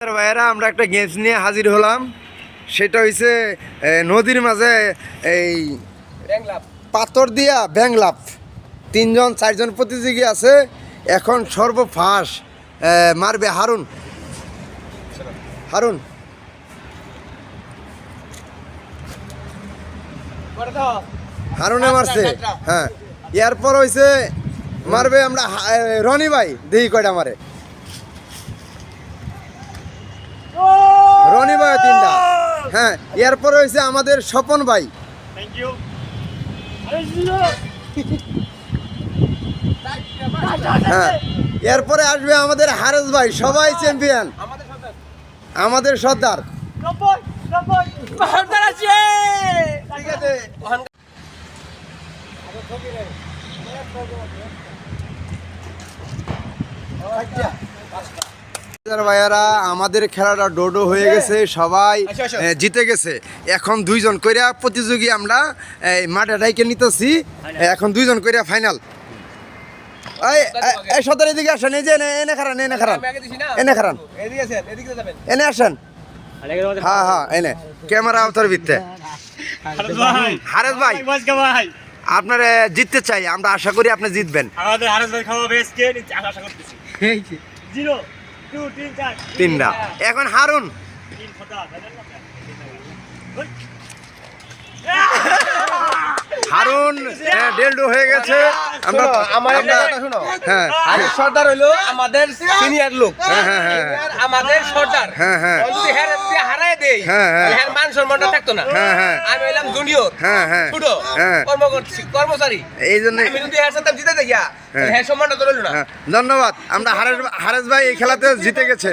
ভাইয়েরা আমরা একটা গেমস নিয়ে হাজির হলাম। সেটা হইছে নদীর মাঝে এই পাথর দিয়া ব্যাংলাপ। তিনজন চারজন প্রতিযোগী আছে। এখন সর্বফাস মারবে হারুন। হারুন। হারুনে মারছে। হ্যাঁ। এরপর হইছে মারবে আমরা রনি ভাই। দেখি কয়টা মারে রনি ভাই তিনটা হ্যাঁ এরপরে হয়েছে আমাদের স্বপন ভাই। হ্যাঁ এরপরে আসবে আমাদের হারেস ভাই সবাই চ্যাম্পিয়ন। আমাদের সর্দার। ঠিক আছে। ভাইয়ারা আমাদের খেলাটা ডোডো হয়ে গেছে সবাই জিতে গেছে। এখন দুইজন কইরা প্রতিযোগী আমরা এই মাঠে ডাইকে নিতেছি। এখন দুইজন কইরা ফাইনাল এই সদর এদিকে আসেন এই যে এনে খারান এনে খারান এনে খারান এনে আসেন। হ্যাঁ হ্যাঁ এনে। ক্যামেরা আওতার ভিত্তে। ভাই। হারেস ভাই। আপনার জিততে চাই আমরা আশা করি আপনি জিতবেন। আমাদের হারেস ভাই খাওয়া বেশ কে আশা করতেছি। জিরো। তিনটা। এখন হারুন। তিন হারুন হ্যাঁ, হয়ে গেছে। আমরা আমার একটা কথা শোনো। হ্যাঁ। সর্দার হইল আমাদের সিনিয়র লোক। হ্যাঁ, হ্যাঁ, হ্যাঁ। আমাদের সর্দার। হ্যাঁ, হ্যাঁ। দেই হ্যাঁ, হ্যাঁ। মান সম্মানটা থাকতো না হ্যাঁ, হ্যাঁ। আমি হইলাম জুনিয়র হ্যাঁ, হ্যাঁ। ছোট হ্যাঁ। কর্মচারী এই জন্য আমি যদি হ্যাঁ সাথে জিতে দেখিয়া হ্যাঁ। সম্মানটা তো রইল না ধন্যবাদ আমরা হারেস হারেস ভাই এই খেলাতে জিতে গেছে